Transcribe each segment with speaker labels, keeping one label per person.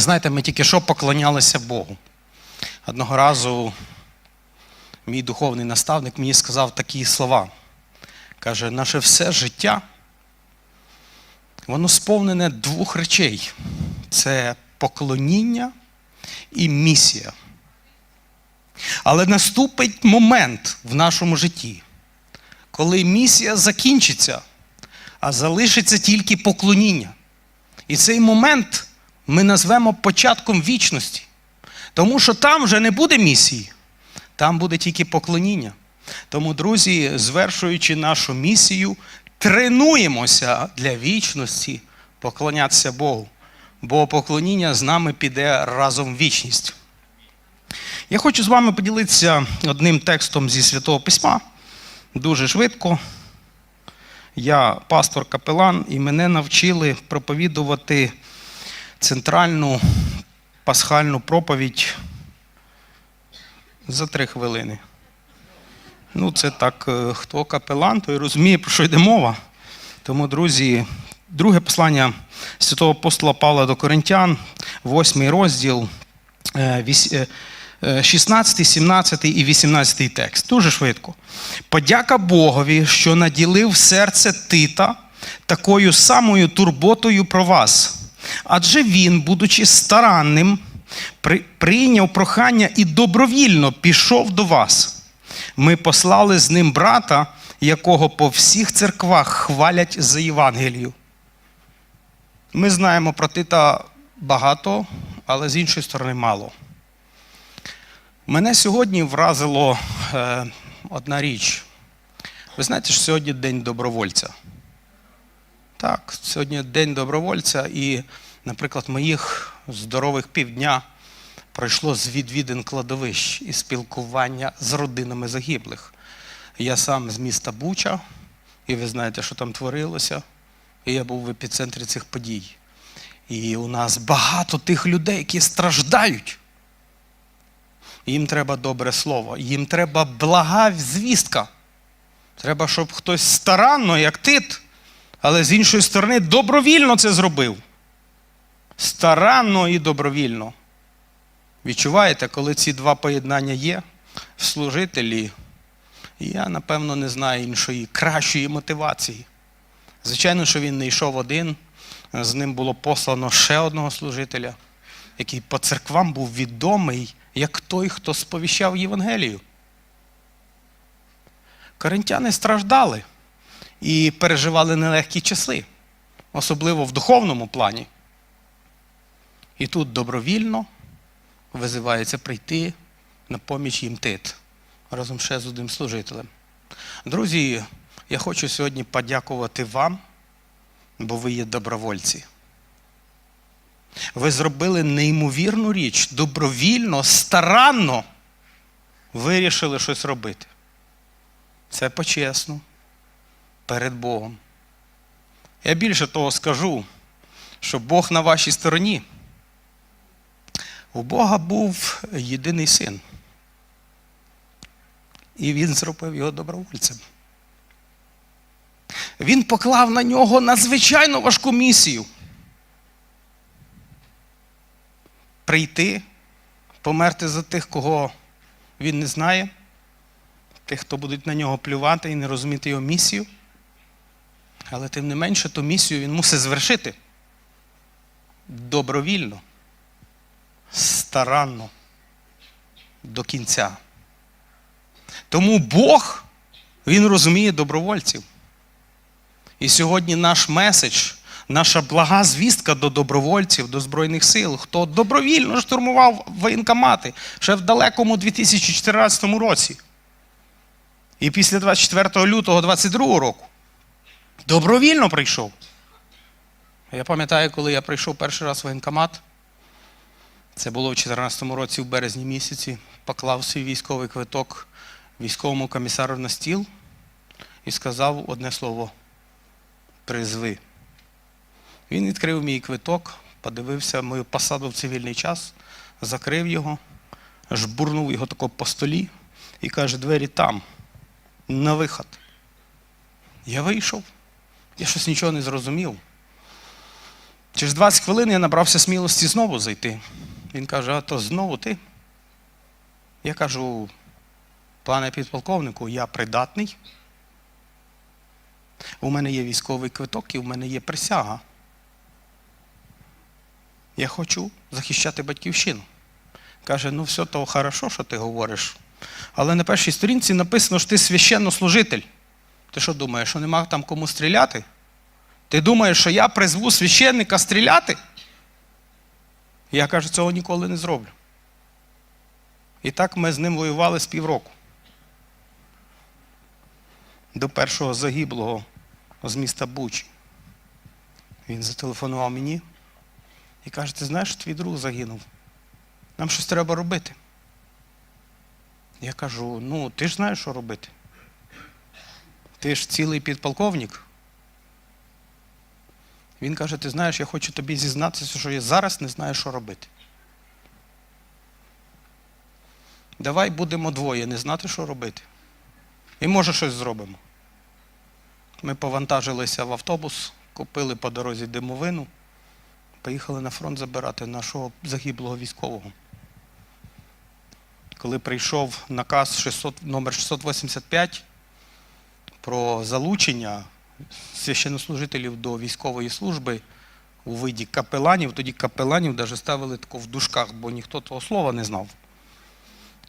Speaker 1: Знаєте, ми тільки що поклонялися Богу. Одного разу мій духовний наставник мені сказав такі слова. Каже, наше все життя, воно сповнене двох речей: це поклоніння і місія. Але наступить момент в нашому житті, коли місія закінчиться, а залишиться тільки поклоніння. І цей момент ми назвемо початком вічності. Тому що там вже не буде місії, там буде тільки поклоніння. Тому, друзі, звершуючи нашу місію, тренуємося для вічності поклонятися Богу. Бо поклоніння з нами піде разом в вічність. Я хочу з вами поділитися одним текстом зі Святого Письма дуже швидко. Я пастор капелан, і мене навчили проповідувати центральну пасхальну проповідь за три хвилини. Ну, це так, е, хто капелан, той розуміє, про що йде мова. Тому, друзі, друге послання святого апостола Павла до Коринтян, восьмий розділ, е, вісь- е, е, 16, 17 і 18 текст. Дуже швидко. Подяка Богові, що наділив серце Тита такою самою турботою про вас. Адже він, будучи старанним, прийняв прохання і добровільно пішов до вас. Ми послали з ним брата, якого по всіх церквах хвалять за Євангелію. Ми знаємо про Тита багато, але з іншої сторони мало. Мене сьогодні вразило е, одна річ. Ви знаєте, що сьогодні День добровольця. Так, сьогодні День добровольця, і, наприклад, моїх здорових півдня пройшло з відвідин кладовищ і спілкування з родинами загиблих. Я сам з міста Буча, і ви знаєте, що там творилося. І я був в епіцентрі цих подій. І у нас багато тих людей, які страждають. Їм треба добре слово, їм треба блага звістка. Треба, щоб хтось старанно, як тит, але з іншої сторони добровільно це зробив. Старанно і добровільно. Відчуваєте, коли ці два поєднання є в служителі, я, напевно, не знаю іншої кращої мотивації. Звичайно, що він не йшов один, з ним було послано ще одного служителя, який по церквам був відомий як той, хто сповіщав Євангелію. Коринтяни страждали і переживали нелегкі часи, особливо в духовному плані. І тут добровільно визивається прийти на поміч їм тит разом ще з одним служителем. Друзі, я хочу сьогодні подякувати вам, бо ви є добровольці. Ви зробили неймовірну річ, добровільно, старанно вирішили щось робити. Це почесно перед Богом. Я більше того скажу, що Бог на вашій стороні. У Бога був єдиний син. І він зробив його добровольцем. Він поклав на нього надзвичайно важку місію. Прийти, померти за тих, кого він не знає, тих, хто будуть на нього плювати і не розуміти його місію. Але тим не менше, ту місію він мусить звершити добровільно старанно до кінця. Тому Бог, Він розуміє добровольців. І сьогодні наш меседж, наша блага звістка до добровольців, до Збройних сил, хто добровільно штурмував воєнкомати ще в далекому 2014 році. І після 24 лютого 2022 року добровільно прийшов. Я пам'ятаю, коли я прийшов перший раз в воєнкомат, це було в 2014 році, в березні місяці, поклав свій військовий квиток військовому комісару на стіл і сказав одне слово призви. Він відкрив мій квиток, подивився мою посаду в цивільний час, закрив його, жбурнув його тако по столі і каже, двері там, на виход. Я вийшов, я щось нічого не зрозумів. Через 20 хвилин я набрався смілості знову зайти. Він каже, а то знову ти? Я кажу, пане підполковнику, я придатний. У мене є військовий квиток і у мене є присяга. Я хочу захищати батьківщину. Каже, ну все то хорошо, що ти говориш. Але на першій сторінці написано, що ти священнослужитель. Ти що думаєш, що нема там кому стріляти? Ти думаєш, що я призву священника стріляти? Я кажу, цього ніколи не зроблю. І так ми з ним воювали з півроку. До першого загиблого з міста Бучі. Він зателефонував мені і каже: ти знаєш, що твій друг загинув? Нам щось треба робити. Я кажу: ну, ти ж знаєш, що робити. Ти ж цілий підполковник. Він каже: ти знаєш, я хочу тобі зізнатися, що я зараз не знаю, що робити. Давай будемо двоє, не знати, що робити. І може щось зробимо. Ми повантажилися в автобус, купили по дорозі димовину, поїхали на фронт забирати нашого загиблого військового. Коли прийшов наказ 600, номер 685 про залучення священнослужителів до військової служби у виді капеланів, тоді капеланів навіть ставили тако в дужках, бо ніхто того слова не знав.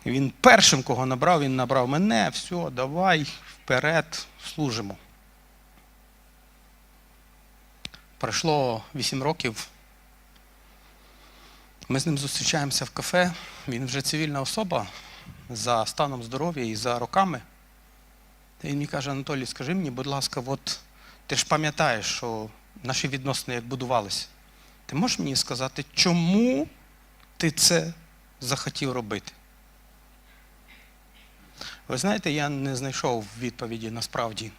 Speaker 1: Він першим, кого набрав, він набрав мене, все, давай, вперед, служимо. Пройшло 8 років. Ми з ним зустрічаємося в кафе. Він вже цивільна особа за станом здоров'я і за роками. Він мені каже, Анатолій, скажи мені, будь ласка, от ти ж пам'ятаєш, що наші відносини як будувалися. Ти можеш мені сказати, чому ти це захотів робити? Ви знаєте, я не знайшов відповіді насправді.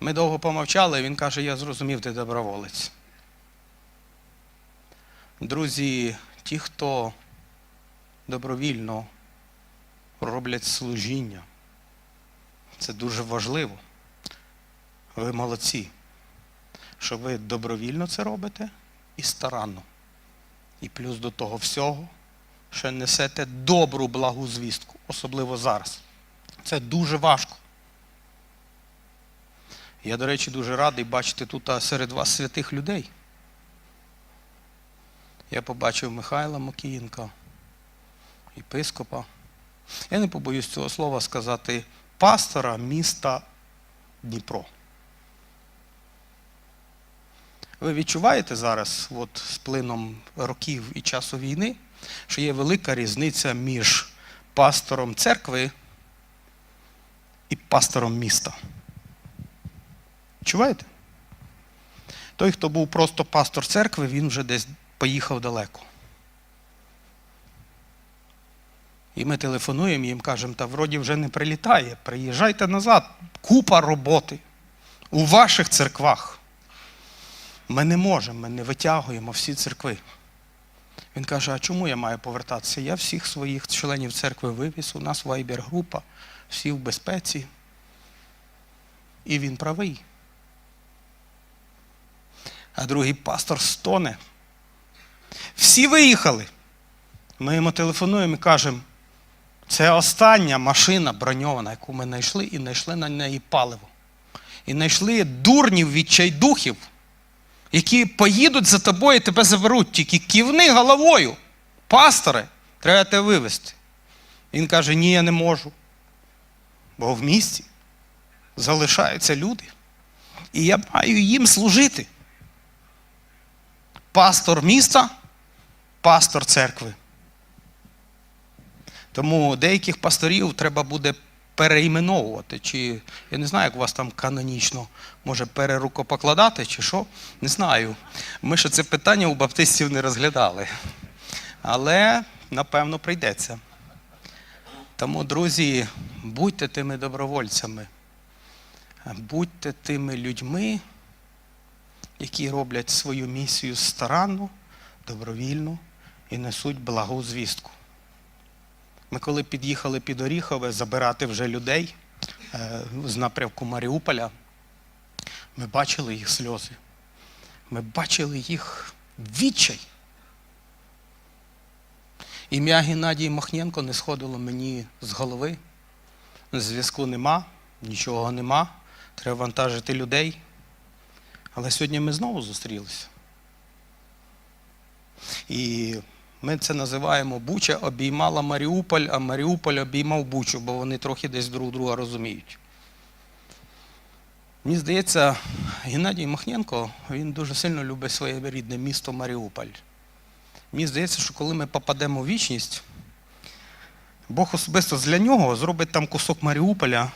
Speaker 1: Ми довго помовчали, і він каже, я зрозумів, ти доброволець. Друзі, ті, хто добровільно роблять служіння, це дуже важливо. Ви молодці, що ви добровільно це робите і старанно. І плюс до того всього, що несете добру благу звістку, особливо зараз. Це дуже важко. Я, до речі, дуже радий бачити тут серед вас святих людей. Я побачив Михайла Мокієнка, єпископа. Я не побоюсь цього слова сказати пастора міста Дніпро. Ви відчуваєте зараз, от, з плином років і часу війни, що є велика різниця між пастором церкви і пастором міста. Чуваєте? Той, хто був просто пастор церкви, він вже десь поїхав далеко. І ми телефонуємо їм кажемо, та вроді вже не прилітає, приїжджайте назад, купа роботи у ваших церквах. Ми не можемо, ми не витягуємо всі церкви. Він каже, а чому я маю повертатися? Я всіх своїх членів церкви вивіз, у нас вайбер-група, всі в безпеці. І він правий. А другий пастор стоне. Всі виїхали. Ми йому телефонуємо і кажемо, це остання машина броньована, яку ми знайшли, і знайшли на неї паливо. І знайшли дурнів відчайдухів, які поїдуть за тобою і тебе заберуть, тільки ківни головою. Пасторе, треба тебе вивезти. Він каже, ні, я не можу. Бо в місті залишаються люди. І я маю їм служити. Пастор міста, пастор церкви. Тому деяких пасторів треба буде переіменовувати. Чи я не знаю, як у вас там канонічно може перерукопокладати, чи що. Не знаю. Ми ще це питання у баптистів не розглядали. Але, напевно, прийдеться. Тому, друзі, будьте тими добровольцями, будьте тими людьми, які роблять свою місію старанно, добровільно і несуть благу звістку. Ми коли під'їхали під Оріхове забирати вже людей е, з напрямку Маріуполя, Ми бачили їх сльози. Ми бачили їх відчай. Ім'я Геннадій Махненко не сходило мені з голови. Зв'язку нема, нічого нема. Треба вантажити людей. Але сьогодні ми знову зустрілися. І ми це називаємо Буча обіймала Маріуполь, а Маріуполь обіймав Бучу, бо вони трохи десь друг друга розуміють. Мені здається, Геннадій Махненко він дуже сильно любить своє рідне місто Маріуполь. Мені здається, що коли ми попадемо в вічність, Бог особисто для нього зробить там кусок Маріуполя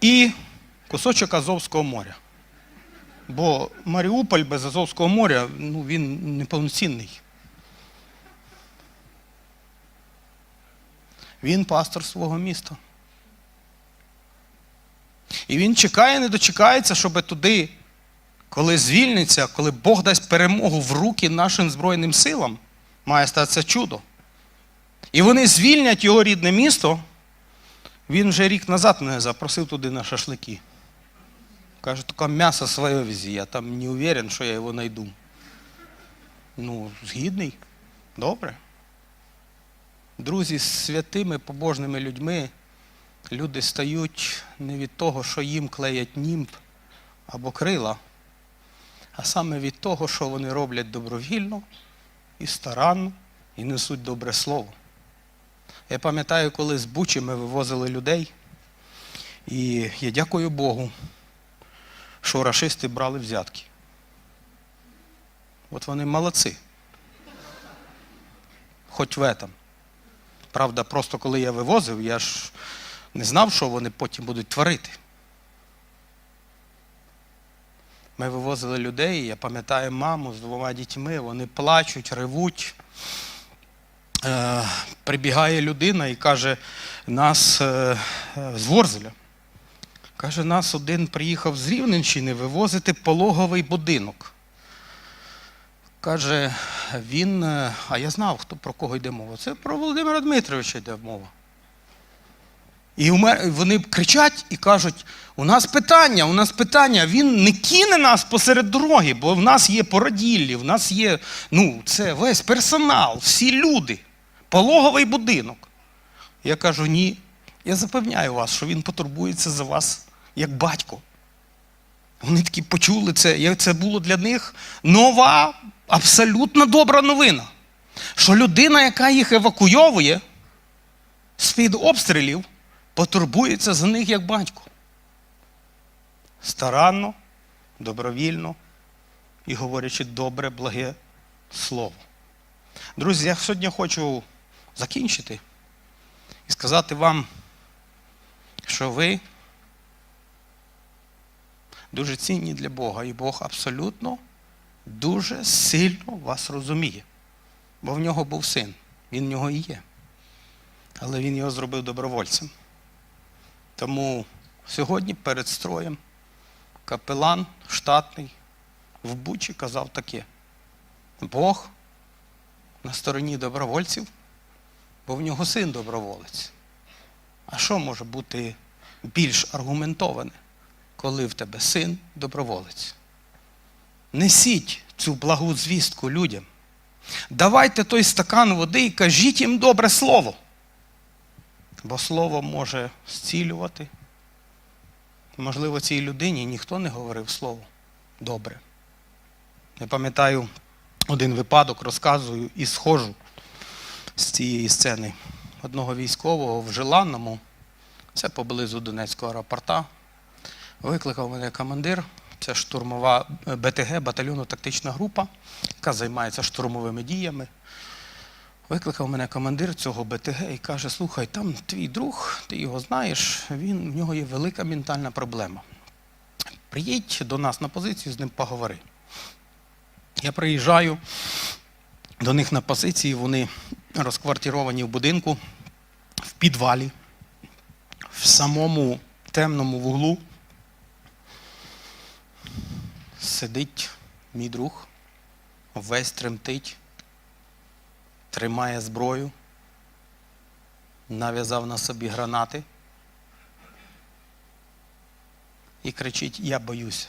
Speaker 1: і кусочок Азовського моря. Бо Маріуполь без Азовського моря ну, він неповноцінний. Він пастор свого міста. І він чекає, не дочекається, щоб туди, коли звільниться, коли Бог дасть перемогу в руки нашим Збройним силам, має статися чудо. І вони звільнять його рідне місто. Він вже рік назад мене запросив туди на шашлики. Каже, тільки м'ясо своє везі, я там не уверен, що я його знайду. Ну, згідний. Добре. Друзі, з святими побожними людьми люди стають не від того, що їм клеять німб або крила, а саме від того, що вони роблять добровільно і старанно, і несуть добре слово. Я пам'ятаю, коли з Бучі ми вивозили людей, і я дякую Богу, що рашисти брали взятки. От вони молодці. Хоч в этом. Правда, просто коли я вивозив, я ж не знав, що вони потім будуть творити. Ми вивозили людей, я пам'ятаю маму з двома дітьми, вони плачуть, ревуть. Е, прибігає людина і каже, нас е, з Ворзеля. Каже, нас один приїхав з Рівненщини вивозити пологовий будинок. Каже, він, е, а я знав, хто, про кого йде мова. Це про Володимира Дмитровича йде мова. І вони кричать і кажуть: у нас питання, у нас питання. Він не кине нас посеред дороги, бо в нас є породіллі, в нас є ну, це весь персонал, всі люди, пологовий будинок. Я кажу, ні. Я запевняю вас, що він потурбується за вас як батько. Вони такі почули це. Я- Це було для них нова, абсолютно добра новина. Що людина, яка їх евакуйовує з-під обстрілів, потурбується за них як батько. Старанно, добровільно і говорячи добре, благе слово. Друзі, я сьогодні хочу закінчити і сказати вам, що ви дуже цінні для Бога, і Бог абсолютно дуже сильно вас розуміє. Бо в нього був син, він в нього і є. Але він його зробив добровольцем. Тому сьогодні перед строєм капелан штатний в Бучі казав таке: Бог на стороні добровольців, бо в нього син доброволець. А що може бути більш аргументоване, коли в тебе син доброволець? Несіть цю благу звістку людям. Давайте той стакан води і кажіть їм добре слово. Бо слово може зцілювати. Можливо, цій людині ніхто не говорив слово добре. Я пам'ятаю один випадок, розказую і схожу з цієї сцени одного військового в Желанному, це поблизу Донецького аеропорта. Викликав мене командир, це штурмова е, БТГ, батальйонно тактична група, яка займається штурмовими діями. Викликав мене командир цього БТГ і каже: слухай, там твій друг, ти його знаєш, він, в нього є велика ментальна проблема. Приїдь до нас на позицію, з ним поговори. Я приїжджаю до них на позиції, вони розквартировані в будинку, в підвалі, в самому темному вуглу. Сидить мій друг, весь тремтить, тримає зброю, нав'язав на собі гранати. і кричить: Я боюсь.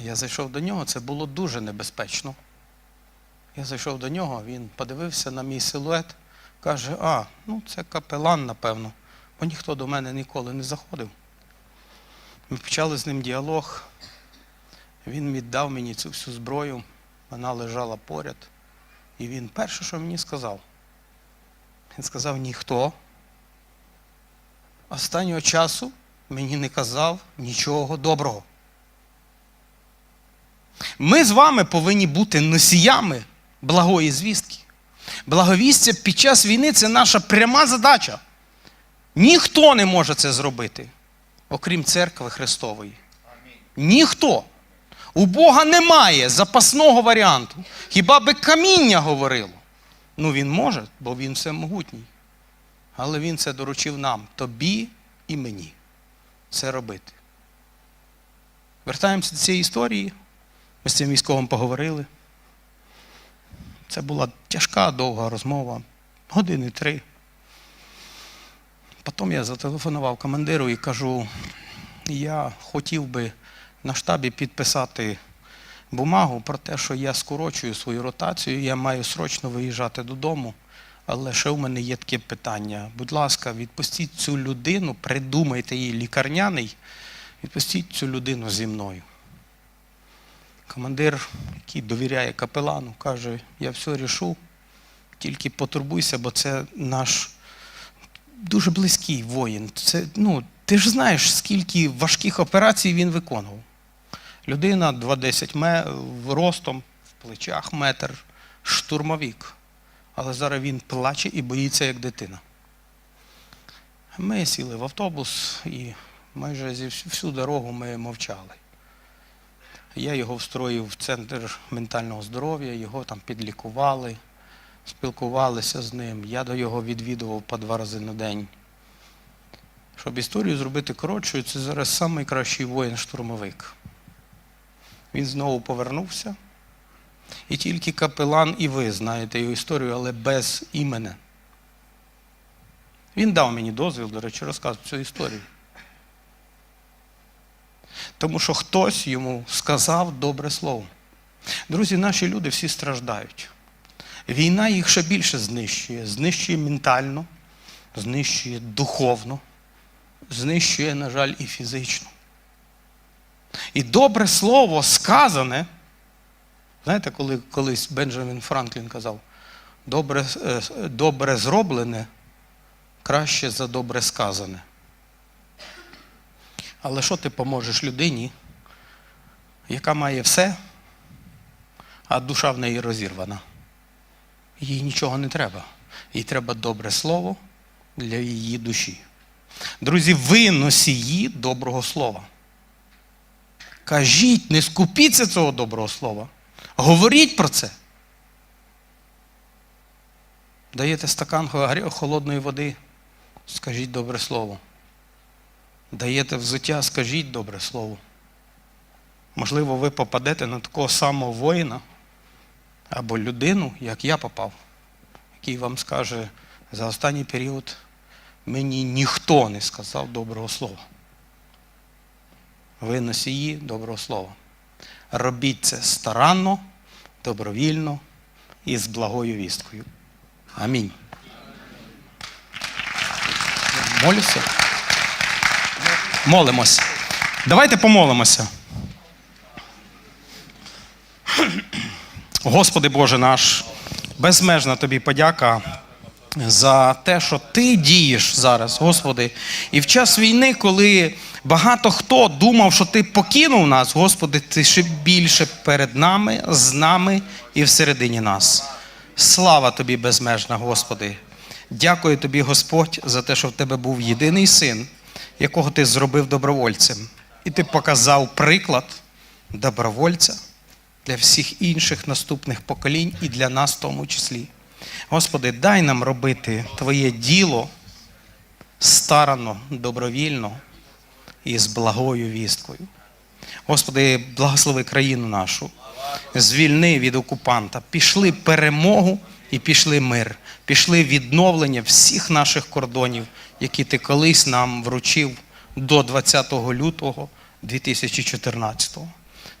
Speaker 1: Я зайшов до нього, це було дуже небезпечно. Я зайшов до нього, він подивився на мій силует, каже, а, ну це капелан, напевно, бо ніхто до мене ніколи не заходив. Ми почали з ним діалог. Він віддав мені цю всю зброю, вона лежала поряд. І він перше, що мені сказав, він сказав, ніхто останнього часу мені не казав нічого доброго. Ми з вами повинні бути носіями благої звістки. Благовістя під час війни це наша пряма задача. Ніхто не може це зробити, окрім церкви Христової. Ніхто. У Бога немає запасного варіанту. Хіба би каміння говорило? Ну, він може, бо він всемогутній. Але він це доручив нам, тобі і мені. Це робити. Вертаємося до цієї історії. Ми з цим військовим поговорили. Це була тяжка, довга розмова, години три. Потім я зателефонував командиру і кажу: я хотів би на штабі підписати бумагу про те, що я скорочую свою ротацію, я маю срочно виїжджати додому. Але ще у мене є таке питання. Будь ласка, відпустіть цю людину, придумайте її лікарняний, відпустіть цю людину зі мною. Командир, який довіряє капелану, каже: я все рішу, тільки потурбуйся, бо це наш дуже близький воїн. Це, ну, ти ж знаєш, скільки важких операцій він виконував. Людина 2,10 ме- ростом, в плечах метр, штурмовік. Але зараз він плаче і боїться, як дитина. Ми сіли в автобус і майже всю дорогу ми мовчали. Я його встроїв в центр ментального здоров'я, його там підлікували, спілкувалися з ним. Я до його відвідував по два рази на день. Щоб історію зробити коротшою, це зараз найкращий воїн-штурмовик. Він знову повернувся. І тільки капелан і ви знаєте його історію, але без імені. Він дав мені дозвіл, до речі, розказувати цю історію. Тому що хтось йому сказав добре слово. Друзі, наші люди всі страждають. Війна їх ще більше знищує. Знищує ментально, знищує духовно, знищує, на жаль, і фізично. І добре слово сказане. Знаєте, коли колись Бенджамін Франклін казав, добре, е, добре зроблене краще за добре сказане. Але що ти поможеш людині, яка має все, а душа в неї розірвана? Їй нічого не треба. Їй треба добре слово для її душі. Друзі, ви носії доброго слова. Кажіть, не скупіться цього доброго слова. Говоріть про це. Даєте стакан холодної води, скажіть добре слово. Даєте взуття, скажіть добре слово. Можливо, ви попадете на такого самого воїна або людину, як я попав, який вам скаже, за останній період мені ніхто не сказав доброго слова. Ви носії доброго слова. Робіть це старанно, добровільно і з благою вісткою. Амінь. Молюся. Молимося. Давайте помолимося. Господи Боже наш, безмежна тобі подяка за те, що ти дієш зараз, Господи. І в час війни, коли багато хто думав, що ти покинув нас, Господи, ти ще більше перед нами, з нами і всередині нас. Слава тобі безмежна, Господи. Дякую тобі, Господь, за те, що в тебе був єдиний син, якого ти зробив добровольцем. І ти показав приклад добровольця для всіх інших наступних поколінь і для нас в тому числі. Господи, дай нам робити Твоє діло старано, добровільно і з благою вісткою. Господи, благослови країну нашу, звільни від окупанта, пішли перемогу і пішли мир, пішли відновлення всіх наших кордонів, які ти колись нам вручив до 20 лютого 2014.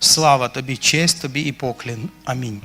Speaker 1: Слава тобі, честь тобі і поклін. Амінь.